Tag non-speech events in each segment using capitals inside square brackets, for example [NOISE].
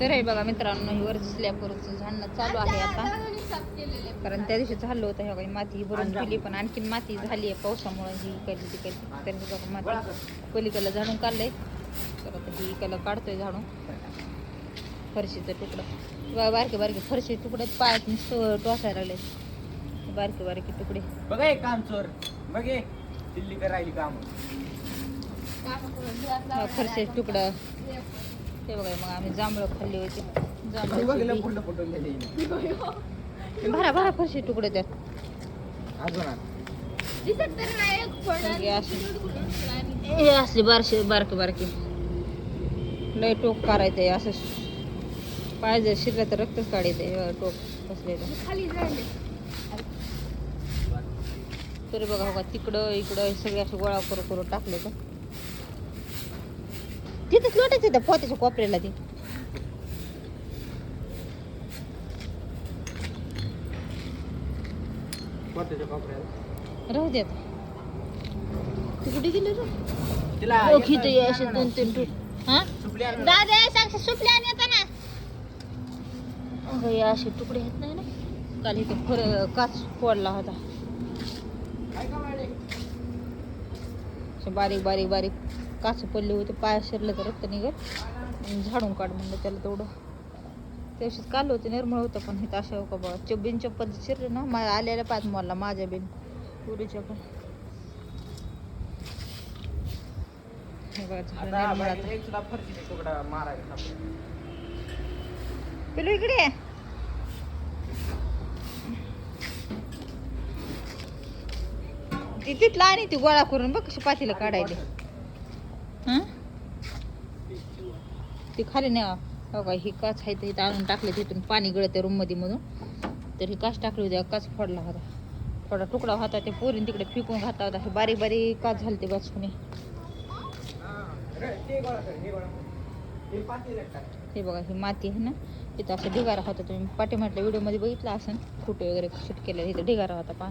तर हे बघा मित्रांनो ही वर स्लॅबवरचं झाडणं चालू आहे आता. कारण त्या दिवशी झालं होतं ह्या काही माती भरून गेली पण आणखीन माती झाली आहे पावसामुळे ही इकडली तिकडली. तर हे बघा माती पलीकडलं झाडून काढलंय. तर आता ही इकडलं काढतोय झाडून. फरशीचं तुकडं. बारके बारके फरशी तुकडे पायात टोसायला लागले बारके बारके तुकडे. बघ हे काम चोर. बघ हे दिल्ली करायली काम. हा, फरशीचं तुकडं. ते बघा मग आम्ही जांभळं खाल्ली होती. जांभळं [LAUGHS] भरा भरा फरशी तुकडे त्यात. हे असे हे असले बारशे बारके बारके. लय टोक करायचं आहे असं पाहिजे शिरलं तर रक्तच काढायचं टोक बसलेलं. तरी बघा बघा तिकडं इकडं सगळे असे गोळा करू करू टाकले तर तिथेच लोटायचं त्या पोत्याच्या कोपऱ्याला ते. राहू दे आता. तू कुठे गेली रे. तर असे दोन तीन हा? आण. दादा येतं ना. अगं हे असे तुकडे आहेत नाही ना. काल इथे फर काच फोडला होता? असे बारीक बारीक बारीक. काच पडले होते पाय शिरलं तर रक्त निघत. आणि झाडून काढ म्हणलं त्याला तेवढं. त्याशीच काल होते निर्मळ होतं पण हे अशा का बघा चब्बीन चप्पल शिरले ना मा आलेल्या पाच मला माझ्या बिन. पुरीच्या पण पिलू इकडे. ती तिथला आणि ती गोळा करून बघ कशी पातीला काढायली? ती खाली नाही हो का ही काच आहे तर इथं आणून टाकले तिथून पाणी गळते रूममध्ये म्हणून तर ही काच टाकली होती काच फोडला होता. थोडा तुकडा होता ते पोरीन तिकडे फिकून घातला होता. हे बारीक बारीक काच झाली ते बाजूने. ते हे बघा ही माती आहे ना तिथं असं ढिगारा होता. तुम्ही पाठी म्हटलं व्हिडिओमध्ये बघितला असेल फोटो वगैरे शूट केले इथं ढिगारा होता पा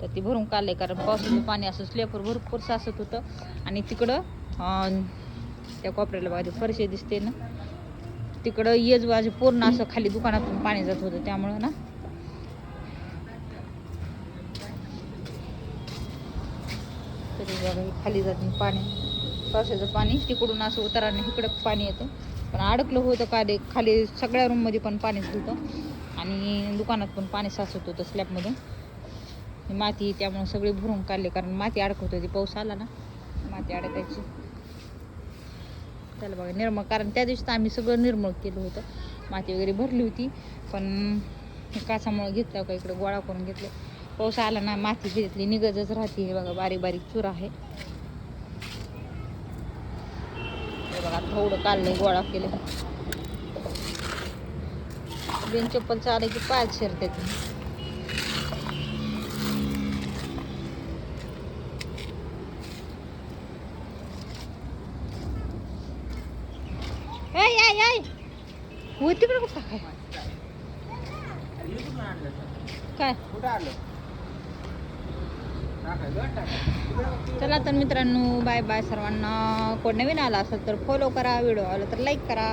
तर ती भरून काढले कारण पावसाचं पाणी असं स्लेपर भरपूर साचत होतं. आणि तिकडं त्या कोपऱ्याला बघा ते फरशी दिसते ना. तिकडं येज बाजू पूर्ण असं खाली दुकानातून पाणी जात होतं त्यामुळं ना. तरी बघा खाली जाते पाणी पावसाचं पाणी तिकडून असं उताराने इकडं पाणी येतं. पण अडकलं होतं का ते खाली सगळ्या रूममध्ये पण पाणीच होतं. आणि दुकानात पण पाणी साचत होतं स्लॅबमधून माती त्यामुळे सगळे भरून काढले कारण माती अडकत होती पाऊस आला ना. माती अडकायची. त्याला बघा निर्मळ. कारण त्या दिवशी तर आम्ही सगळं निर्मळ केलं होतं. माती वगैरे भरली होती. पण कासामुळं घेतलं का इकडे गोळा करून घेतलं. पाऊस आला ना माती घेतली निगजच राहते. हे बघा बारीक बारीक चूर आहे. हे बघा थोडं काढलं गोळा केलं. बिन चप्पल चालले की पाय शिरते हो तिकडे कुठं काय हे कुठून काय? चला तर मित्रांनो बाय बाय सर्वांना. कोण नवीन आला असेल तर फॉलो करा व्हिडिओ आला तर लाईक करा.